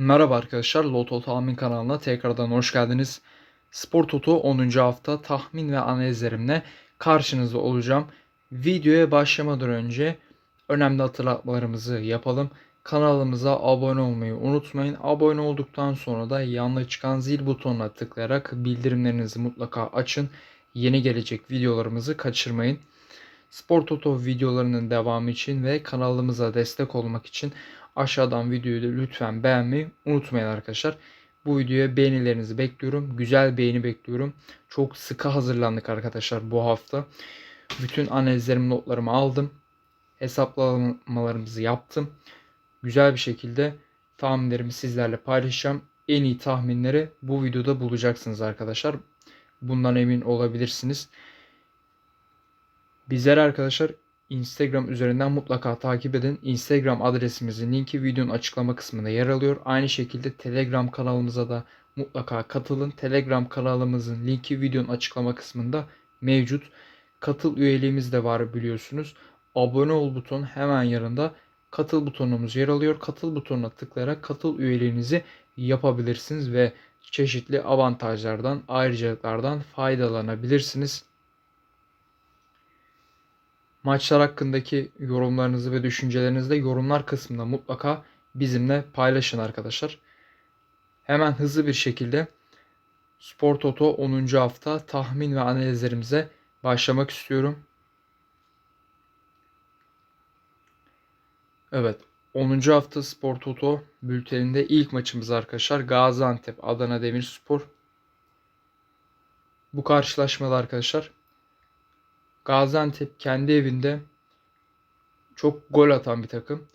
Merhaba arkadaşlar, Loto Tahmin kanalına tekrardan hoş geldiniz. Spor Toto 10. hafta tahmin ve analizlerimle karşınızda olacağım. Videoya başlamadan önce önemli hatırlatmalarımızı yapalım. Kanalımıza abone olmayı unutmayın. Abone olduktan sonra da yanına çıkan zil butonuna tıklayarak bildirimlerinizi mutlaka açın. Yeni gelecek videolarımızı kaçırmayın. Spor Toto videolarının devamı için ve kanalımıza destek olmak için aşağıdan videoyu da lütfen beğenmeyi unutmayın arkadaşlar. Bu videoya beğenilerinizi bekliyorum. Güzel beğeni bekliyorum. Çok sıkı hazırlandık arkadaşlar bu hafta. Bütün analizlerimi, notlarımı aldım. Hesaplamalarımızı yaptım. Güzel bir şekilde tahminlerimi sizlerle paylaşacağım. En iyi tahminleri bu videoda bulacaksınız arkadaşlar. Bundan emin olabilirsiniz. Bizleri arkadaşlar Instagram üzerinden mutlaka takip edin. Instagram adresimizin linki videonun açıklama kısmında yer alıyor. Aynı şekilde Telegram kanalımıza da mutlaka katılın. Telegram kanalımızın linki videonun açıklama kısmında mevcut. Katıl üyeliğimiz de var biliyorsunuz. Abone ol butonu hemen yanında katıl butonumuz yer alıyor. Katıl butonuna tıklayarak katıl üyeliğinizi yapabilirsiniz ve çeşitli avantajlardan, ayrıcalıklardan faydalanabilirsiniz. Maçlar hakkındaki yorumlarınızı ve düşüncelerinizi de yorumlar kısmında mutlaka bizimle paylaşın arkadaşlar. Hemen hızlı bir şekilde Spor Toto 10. hafta tahmin ve analizlerimize başlamak istiyorum. Evet 10. hafta Spor Toto bülteninde ilk maçımız arkadaşlar Gaziantep Adana Demirspor. Bu karşılaşmada arkadaşlar Gaziantep kendi evinde çok gol atan bir takım.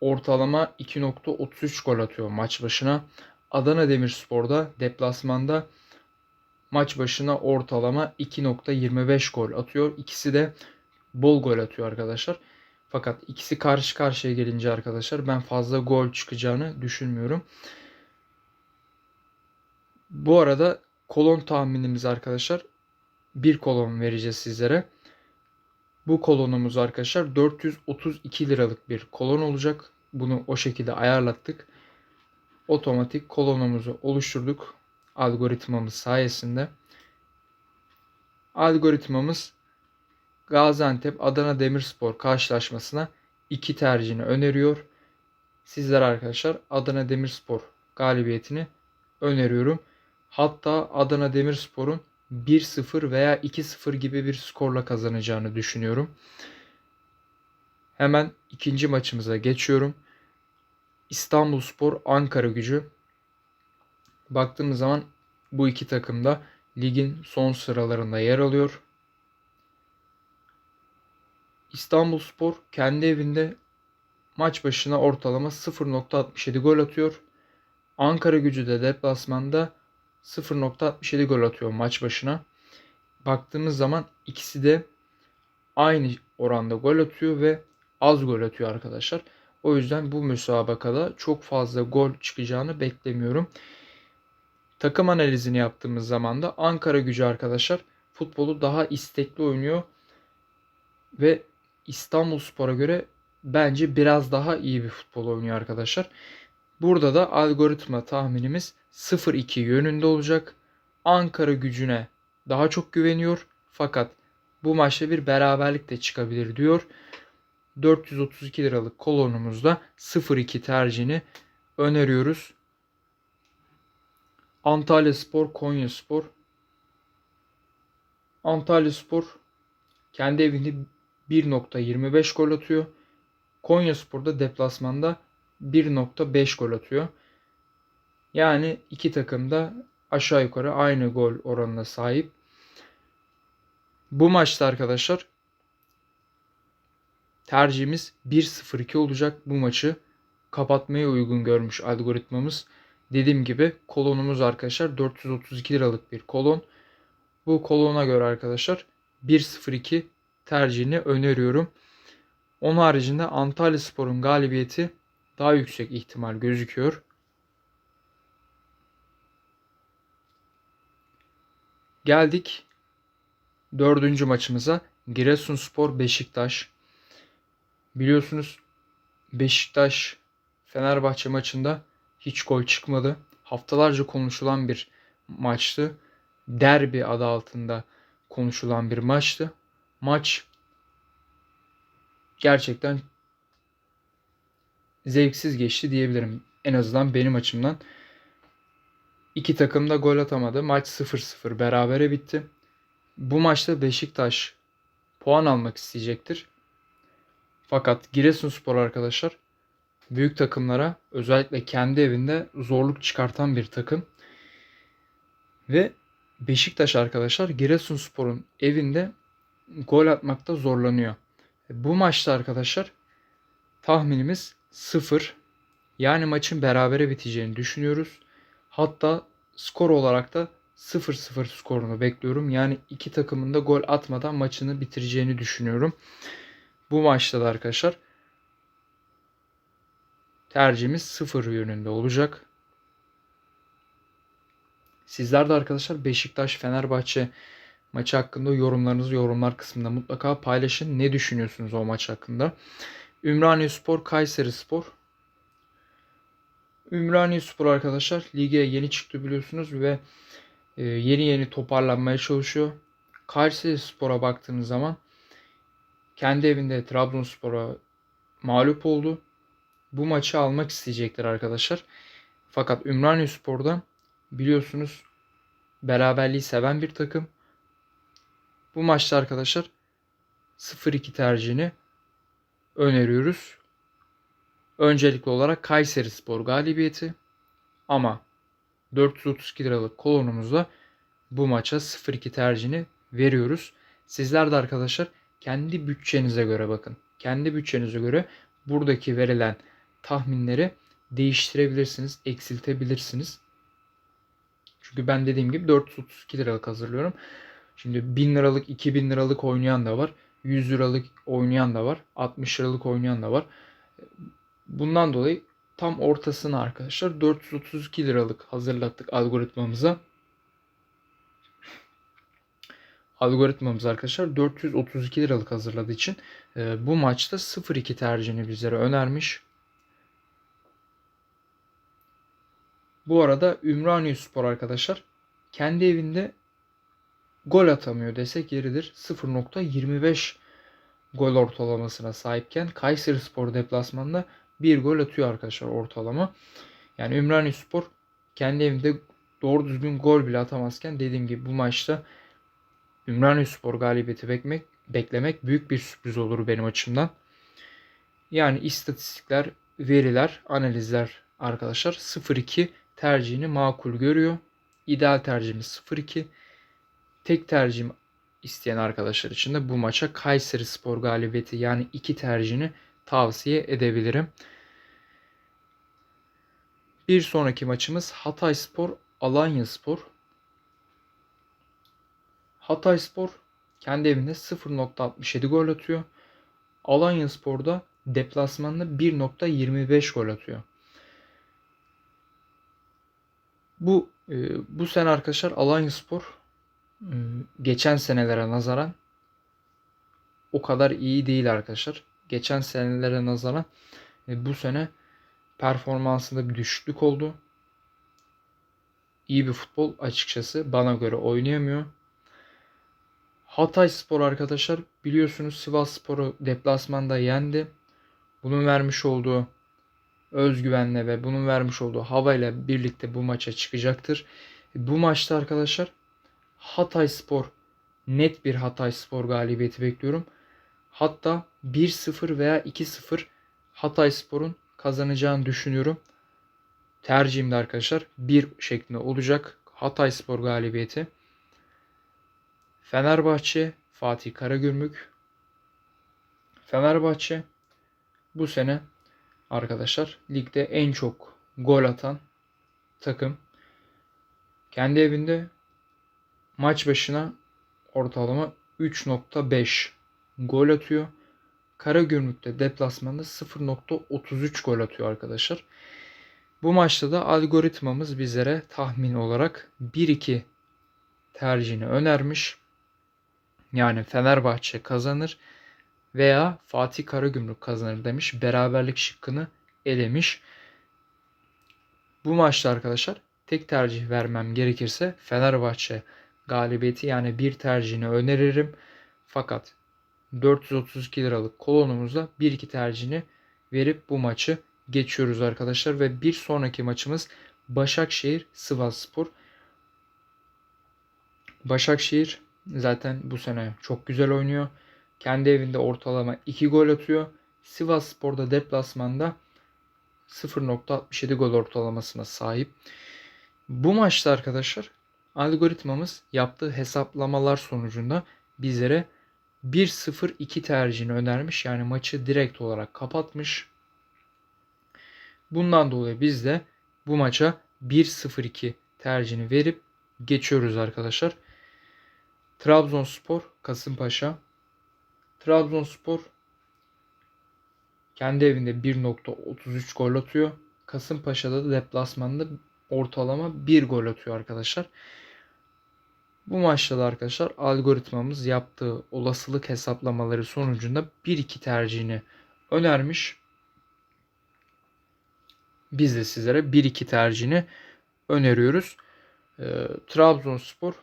Ortalama 2.33 gol atıyor maç başına. Adana Demirspor'da deplasmanda maç başına ortalama 2.25 gol atıyor. İkisi de bol gol atıyor arkadaşlar. Fakat ikisi karşı karşıya gelince arkadaşlar ben fazla gol çıkacağını düşünmüyorum. Bu arada kolon tahminimiz arkadaşlar bir kolon vereceğiz sizlere. Bu kolonumuz arkadaşlar 432 liralık bir kolon olacak. Bunu o şekilde ayarlattık. Otomatik kolonumuzu oluşturduk algoritmamız sayesinde. Algoritmamız Gaziantep Adana Demirspor karşılaşmasına iki tercihini öneriyor. Sizler arkadaşlar Adana Demirspor galibiyetini öneriyorum. Hatta Adana Demirspor'un 1-0 veya 2-0 gibi bir skorla kazanacağını düşünüyorum. Hemen ikinci maçımıza geçiyorum. İstanbulspor Ankara Gücü. Baktığımız zaman bu iki takım da ligin son sıralarında yer alıyor. İstanbulspor kendi evinde maç başına ortalama 0.67 gol atıyor. Ankara Gücü de deplasmanda 0.67 gol atıyor maç başına. Baktığımız zaman ikisi de aynı oranda gol atıyor ve az gol atıyor arkadaşlar. O yüzden bu müsabakada çok fazla gol çıkacağını beklemiyorum. Takım analizini yaptığımız zaman da Ankara gücü arkadaşlar futbolu daha istekli oynuyor ve İstanbul Spor'a göre bence biraz daha iyi bir futbol oynuyor arkadaşlar. Burada da algoritma tahminimiz 0-2 yönünde olacak. Ankara gücüne daha çok güveniyor. Fakat bu maçta bir beraberlik de çıkabilir diyor. 432 liralık kolonumuzda 0-2 tercihini öneriyoruz. Antalya Spor, Konya Spor. Antalya Spor kendi evinde 1.25 gol atıyor. Konya Spor da deplasmanda 1.5 gol atıyor. Yani iki takım da aşağı yukarı aynı gol oranına sahip. Bu maçta arkadaşlar tercihimiz 1-0-2 olacak. Bu maçı kapatmaya uygun görmüş algoritmamız. Dediğim gibi kolonumuz arkadaşlar 432 liralık bir kolon. Bu kolona göre arkadaşlar 1-0-2 tercihini öneriyorum. Onun haricinde Antalya Spor'un galibiyeti daha yüksek ihtimal gözüküyor. Geldik dördüncü maçımıza. Giresunspor Beşiktaş. Biliyorsunuz Beşiktaş Fenerbahçe maçında hiç gol çıkmadı. Haftalarca konuşulan bir maçtı. Derbi adı altında konuşulan bir maçtı. Maç gerçekten zevksiz geçti diyebilirim. En azından benim açımdan. İki takım da gol atamadı. Maç 0-0 berabere bitti. Bu maçta Beşiktaş puan almak isteyecektir. Fakat Giresunspor arkadaşlar büyük takımlara özellikle kendi evinde zorluk çıkartan bir takım. Ve Beşiktaş arkadaşlar Giresunspor'un evinde gol atmakta zorlanıyor. Bu maçta arkadaşlar tahminimiz 0. Yani maçın berabere biteceğini düşünüyoruz. Hatta skor olarak da 0-0 skorunu bekliyorum. Yani iki takımın da gol atmadan maçını bitireceğini düşünüyorum. Bu maçta da arkadaşlar tercihimiz 0 yönünde olacak. Sizler de arkadaşlar Beşiktaş Fenerbahçe maçı hakkında yorumlarınızı yorumlar kısmında mutlaka paylaşın. Ne düşünüyorsunuz o maç hakkında? Ümraniye Spor, Kayseri Spor. Ümraniye Spor arkadaşlar lige yeni çıktı biliyorsunuz ve e, yeni yeni toparlanmaya çalışıyor. Kayseri Spor'a baktığınız zaman kendi evinde Trabzonspor'a mağlup oldu. Bu maçı almak isteyecekler arkadaşlar. Fakat Ümraniye Spor'da biliyorsunuz beraberliği seven bir takım. Bu maçta arkadaşlar 0-2 tercihini öneriyoruz. Öncelikli olarak Kayseri Spor galibiyeti ama 432 liralık kolonumuzda bu maça 0-2 tercihini veriyoruz. Sizler de arkadaşlar kendi bütçenize göre bakın. Kendi bütçenize göre buradaki verilen tahminleri değiştirebilirsiniz, eksiltebilirsiniz. Çünkü ben dediğim gibi 432 liralık hazırlıyorum. Şimdi 1000 liralık, 2000 liralık oynayan da var. 100 liralık oynayan da var. 60 liralık oynayan da var. Bundan dolayı tam ortasını arkadaşlar 432 liralık hazırlattık algoritmamıza. Algoritmamız arkadaşlar 432 liralık hazırladığı için e, bu maçta 0-2 tercihini bizlere önermiş. Bu arada Ümraniye Spor arkadaşlar kendi evinde gol atamıyor desek yeridir. 0.25 gol ortalamasına sahipken Kayseri Spor deplasmanında bir gol atıyor arkadaşlar ortalama. Yani Ümraniye Spor kendi evinde doğru düzgün gol bile atamazken dediğim gibi bu maçta Ümraniye Spor galibiyeti beklemek, beklemek büyük bir sürpriz olur benim açımdan. Yani istatistikler, veriler, analizler arkadaşlar 0-2 tercihini makul görüyor. İdeal tercihimiz 0-2. Tek tercihim isteyen arkadaşlar için de bu maça Kayseri Spor galibiyeti yani iki tercihini tavsiye edebilirim. Bir sonraki maçımız Hatay Spor Alanya Spor. Hatay Spor kendi evinde 0.67 gol atıyor. Alanya Spor'da deplasmanda 1.25 gol atıyor. Bu e, bu sene arkadaşlar Alanya Spor e, geçen senelere nazaran o kadar iyi değil arkadaşlar. Geçen senelere nazaran e, bu sene performansında bir düşüklük oldu. İyi bir futbol açıkçası bana göre oynayamıyor. Hatay Spor arkadaşlar biliyorsunuz Sivas Spor'u deplasmanda yendi. Bunun vermiş olduğu özgüvenle ve bunun vermiş olduğu havayla birlikte bu maça çıkacaktır. Bu maçta arkadaşlar Hatay Spor net bir Hatay Spor galibiyeti bekliyorum. Hatta 1-0 veya 2-0 Hatay Spor'un kazanacağını düşünüyorum. Tercihim de arkadaşlar 1 şeklinde olacak. Hatay Spor galibiyeti. Fenerbahçe, Fatih Karagümrük. Fenerbahçe bu sene arkadaşlar ligde en çok gol atan takım. Kendi evinde maç başına ortalama 3.5 gol atıyor. Karagümrük'te deplasmanda 0.33 gol atıyor arkadaşlar. Bu maçta da algoritmamız bizlere tahmin olarak 1-2 tercihini önermiş. Yani Fenerbahçe kazanır veya Fatih Karagümrük kazanır demiş. Beraberlik şıkkını elemiş. Bu maçta arkadaşlar tek tercih vermem gerekirse Fenerbahçe galibiyeti yani bir tercihini öneririm. Fakat 432 liralık kolonumuzda 1-2 tercihini verip bu maçı geçiyoruz arkadaşlar ve bir sonraki maçımız Başakşehir Sivasspor. Başakşehir zaten bu sene çok güzel oynuyor. Kendi evinde ortalama 2 gol atıyor. Sivasspor'da deplasmanda 0.67 gol ortalamasına sahip. Bu maçta arkadaşlar algoritmamız yaptığı hesaplamalar sonucunda bizlere 1-0-2 tercihini önermiş. Yani maçı direkt olarak kapatmış. Bundan dolayı biz de bu maça 1-0-2 tercihini verip geçiyoruz arkadaşlar. Trabzonspor, Kasımpaşa. Trabzonspor kendi evinde 1.33 gol atıyor. Kasımpaşa'da da deplasmanda ortalama 1 gol atıyor arkadaşlar. Bu maçta da arkadaşlar algoritmamız yaptığı olasılık hesaplamaları sonucunda 1-2 tercihini önermiş. Biz de sizlere 1-2 tercihini öneriyoruz. E, Trabzonspor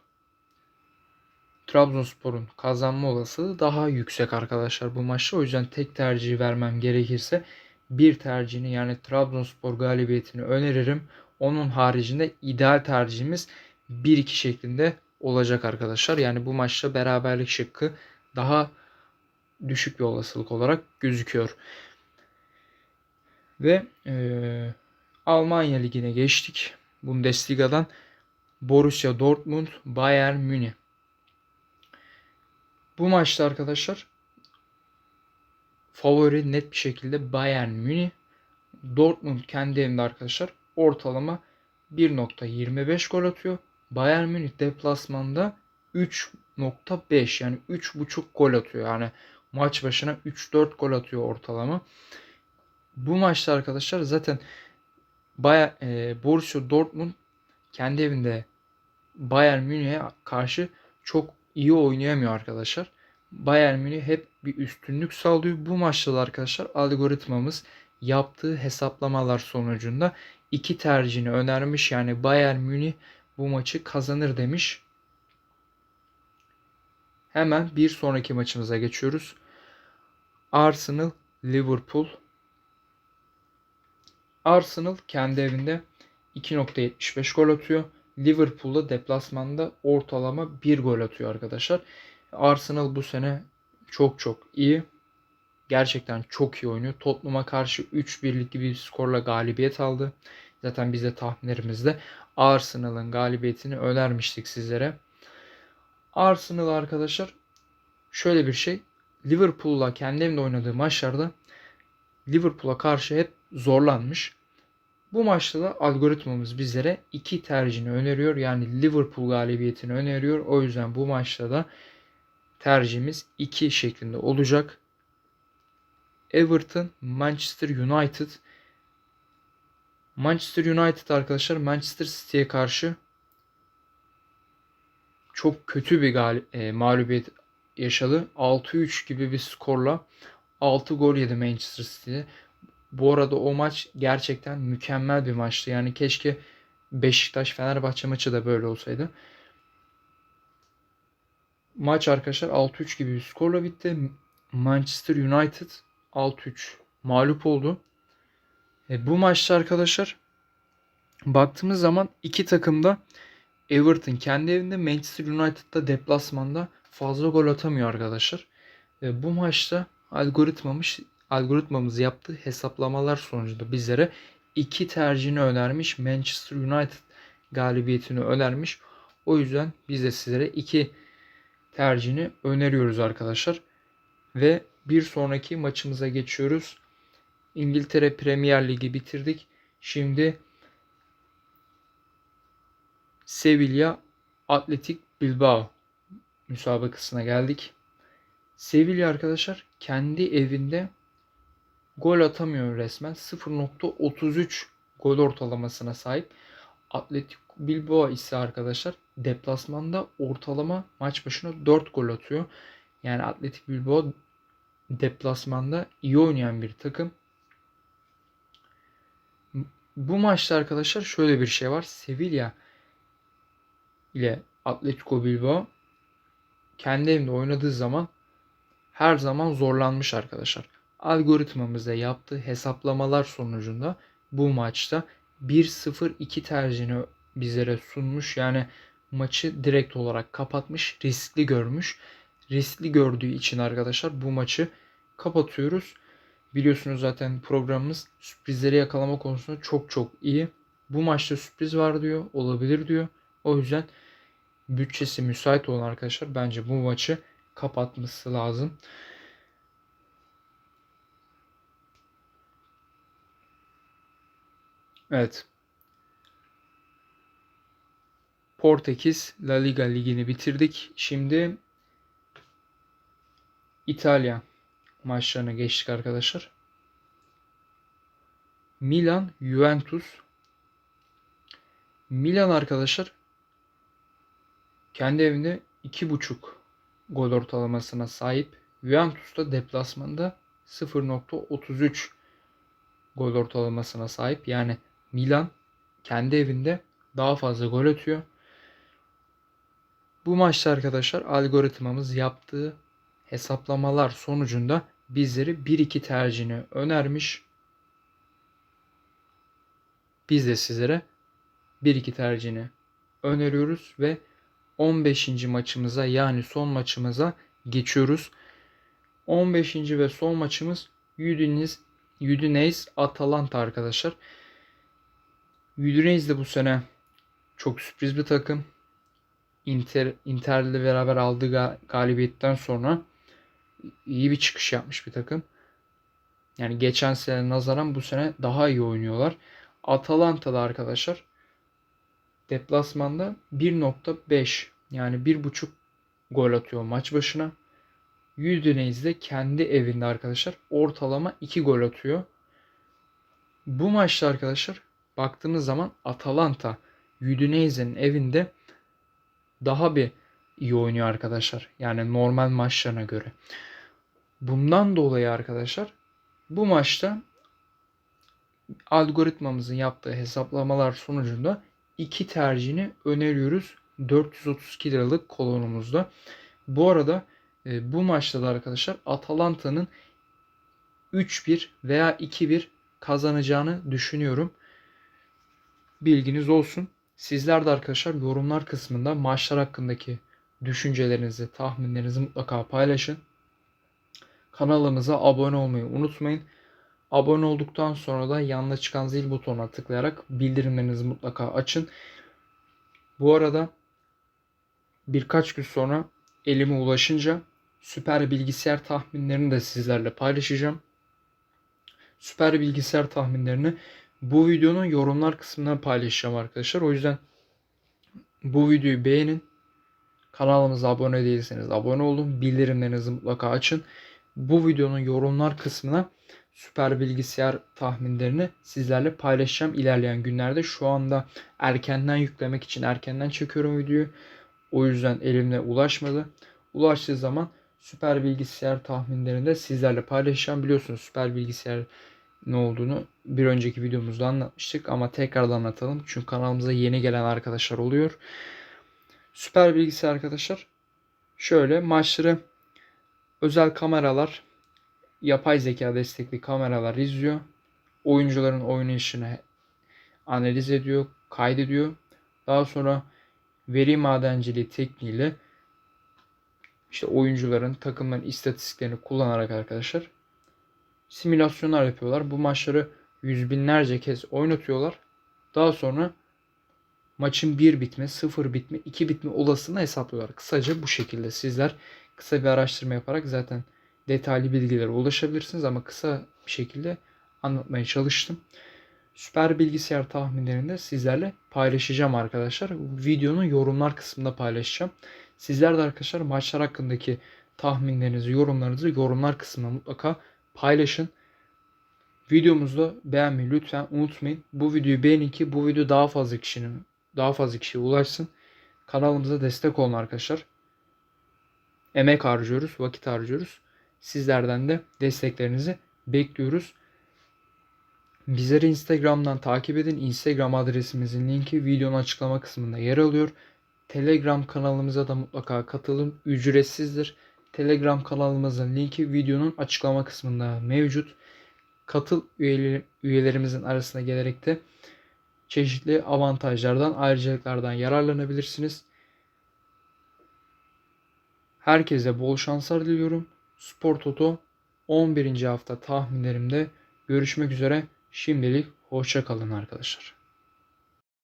Trabzonspor'un kazanma olasılığı daha yüksek arkadaşlar bu maçta. O yüzden tek tercih vermem gerekirse bir tercihini yani Trabzonspor galibiyetini öneririm. Onun haricinde ideal tercihimiz 1-2 şeklinde olacak arkadaşlar. Yani bu maçta beraberlik şıkkı daha düşük bir olasılık olarak gözüküyor. Ve e, Almanya Ligi'ne geçtik. Bundesliga'dan Borussia Dortmund, Bayern Münih. Bu maçta arkadaşlar favori net bir şekilde Bayern Münih. Dortmund kendi evinde arkadaşlar ortalama 1.25 gol atıyor. Bayern Münih deplasmanda 3.5 yani 3.5 gol atıyor. Yani maç başına 3-4 gol atıyor ortalama. Bu maçta arkadaşlar zaten Bayer, e, Borussia Dortmund kendi evinde Bayern Münih'e karşı çok iyi oynayamıyor arkadaşlar. Bayern Münih hep bir üstünlük sağlıyor. Bu maçta da arkadaşlar algoritmamız yaptığı hesaplamalar sonucunda iki tercihini önermiş. Yani Bayern Münih bu maçı kazanır demiş. Hemen bir sonraki maçımıza geçiyoruz. Arsenal Liverpool. Arsenal kendi evinde 2.75 gol atıyor. Liverpool'da deplasmanda ortalama 1 gol atıyor arkadaşlar. Arsenal bu sene çok çok iyi. Gerçekten çok iyi oynuyor. Tottenham'a karşı 3-1'lik gibi bir skorla galibiyet aldı. Zaten biz de tahminlerimizde Arsenal'ın galibiyetini önermiştik sizlere. Arsenal arkadaşlar şöyle bir şey. Liverpool'la kendi oynadığı maçlarda Liverpool'a karşı hep zorlanmış. Bu maçta da algoritmamız bizlere iki tercihini öneriyor. Yani Liverpool galibiyetini öneriyor. O yüzden bu maçta da tercihimiz 2 şeklinde olacak. Everton, Manchester United. Manchester United arkadaşlar Manchester City'ye karşı çok kötü bir galip, e, mağlubiyet yaşadı. 6-3 gibi bir skorla 6 gol yedi Manchester City'de. Bu arada o maç gerçekten mükemmel bir maçtı. Yani keşke Beşiktaş Fenerbahçe maçı da böyle olsaydı. Maç arkadaşlar 6-3 gibi bir skorla bitti. Manchester United 6-3 mağlup oldu. E, bu maçta arkadaşlar baktığımız zaman iki takımda Everton kendi evinde Manchester United'da deplasmanda fazla gol atamıyor arkadaşlar. E, bu maçta algoritmamız algoritmamız yaptığı hesaplamalar sonucunda bizlere iki tercihini önermiş. Manchester United galibiyetini önermiş. O yüzden biz de sizlere iki tercihini öneriyoruz arkadaşlar. Ve bir sonraki maçımıza geçiyoruz. İngiltere Premier Ligi bitirdik. Şimdi Sevilla Atletik Bilbao müsabakasına geldik. Sevilla arkadaşlar kendi evinde gol atamıyor resmen. 0.33 gol ortalamasına sahip. Atletik Bilbao ise arkadaşlar deplasmanda ortalama maç başına 4 gol atıyor. Yani Atletik Bilbao deplasmanda iyi oynayan bir takım. Bu maçta arkadaşlar şöyle bir şey var. Sevilla ile Atletico Bilbao kendi evinde oynadığı zaman her zaman zorlanmış arkadaşlar. Algoritmamızda yaptığı hesaplamalar sonucunda bu maçta 1-0-2 tercihini bizlere sunmuş. Yani maçı direkt olarak kapatmış, riskli görmüş. Riskli gördüğü için arkadaşlar bu maçı kapatıyoruz. Biliyorsunuz zaten programımız sürprizleri yakalama konusunda çok çok iyi. Bu maçta sürpriz var diyor, olabilir diyor. O yüzden bütçesi müsait olan arkadaşlar bence bu maçı kapatması lazım. Evet. Portekiz La Liga ligini bitirdik. Şimdi İtalya maçlarına geçtik arkadaşlar. Milan Juventus Milan arkadaşlar kendi evinde 2.5 gol ortalamasına sahip. Juventus da deplasmanda 0.33 gol ortalamasına sahip. Yani Milan kendi evinde daha fazla gol atıyor. Bu maçta arkadaşlar algoritmamız yaptığı hesaplamalar sonucunda bizleri 1-2 tercihini önermiş. Biz de sizlere 1-2 tercihini öneriyoruz ve 15. maçımıza yani son maçımıza geçiyoruz. 15. ve son maçımız Udinese, Udinese Atalanta arkadaşlar. Udinese de bu sene çok sürpriz bir takım. Inter Inter'le beraber aldığı galibiyetten sonra iyi bir çıkış yapmış bir takım. Yani geçen sene nazaran bu sene daha iyi oynuyorlar. Atalanta'da arkadaşlar deplasmanda 1.5 yani 1.5 gol atıyor maç başına. Udinese de kendi evinde arkadaşlar ortalama 2 gol atıyor. Bu maçta arkadaşlar baktığımız zaman Atalanta Udinese'nin evinde daha bir iyi oynuyor arkadaşlar. Yani normal maçlarına göre. Bundan dolayı arkadaşlar bu maçta algoritmamızın yaptığı hesaplamalar sonucunda iki tercihini öneriyoruz 432 liralık kolonumuzda. Bu arada e, bu maçta da arkadaşlar Atalanta'nın 3-1 veya 2-1 kazanacağını düşünüyorum. Bilginiz olsun. Sizler de arkadaşlar yorumlar kısmında maçlar hakkındaki düşüncelerinizi, tahminlerinizi mutlaka paylaşın. Kanalımıza abone olmayı unutmayın. Abone olduktan sonra da yanına çıkan zil butonuna tıklayarak bildirimlerinizi mutlaka açın. Bu arada birkaç gün sonra elime ulaşınca süper bilgisayar tahminlerini de sizlerle paylaşacağım. Süper bilgisayar tahminlerini bu videonun yorumlar kısmına paylaşacağım arkadaşlar. O yüzden bu videoyu beğenin. Kanalımıza abone değilseniz abone olun. Bildirimlerinizi mutlaka açın. Bu videonun yorumlar kısmına süper bilgisayar tahminlerini sizlerle paylaşacağım ilerleyen günlerde. Şu anda erkenden yüklemek için erkenden çekiyorum videoyu. O yüzden elimle ulaşmadı. Ulaştığı zaman süper bilgisayar tahminlerini de sizlerle paylaşacağım. Biliyorsunuz süper bilgisayar ne olduğunu bir önceki videomuzda anlatmıştık ama tekrardan anlatalım. Çünkü kanalımıza yeni gelen arkadaşlar oluyor. Süper bilgisayar arkadaşlar şöyle maçları özel kameralar yapay zeka destekli kameralar izliyor. Oyuncuların oynayışını analiz ediyor, kaydediyor. Daha sonra veri madenciliği tekniğiyle işte oyuncuların, takımların istatistiklerini kullanarak arkadaşlar simülasyonlar yapıyorlar. Bu maçları yüz binlerce kez oynatıyorlar. Daha sonra maçın bir bitme, sıfır bitme, iki bitme olasılığını hesaplıyorlar. Kısaca bu şekilde sizler kısa bir araştırma yaparak zaten detaylı bilgilere ulaşabilirsiniz ama kısa bir şekilde anlatmaya çalıştım. Süper bilgisayar tahminlerini de sizlerle paylaşacağım arkadaşlar. Videonun yorumlar kısmında paylaşacağım. Sizler de arkadaşlar maçlar hakkındaki tahminlerinizi, yorumlarınızı yorumlar kısmına mutlaka paylaşın. Videomuzu beğenmeyi lütfen unutmayın. Bu videoyu beğenin ki bu video daha fazla kişinin daha fazla kişiye ulaşsın. Kanalımıza destek olun arkadaşlar. Emek harcıyoruz, vakit harcıyoruz. Sizlerden de desteklerinizi bekliyoruz. Bizleri Instagram'dan takip edin. Instagram adresimizin linki videonun açıklama kısmında yer alıyor. Telegram kanalımıza da mutlaka katılın. Ücretsizdir. Telegram kanalımızın linki videonun açıklama kısmında mevcut. Katıl üyeleri, üyelerimizin arasına gelerek de çeşitli avantajlardan, ayrıcalıklardan yararlanabilirsiniz. Herkese bol şanslar diliyorum. Spor Toto 11. hafta tahminlerimde görüşmek üzere. Şimdilik hoşça kalın arkadaşlar.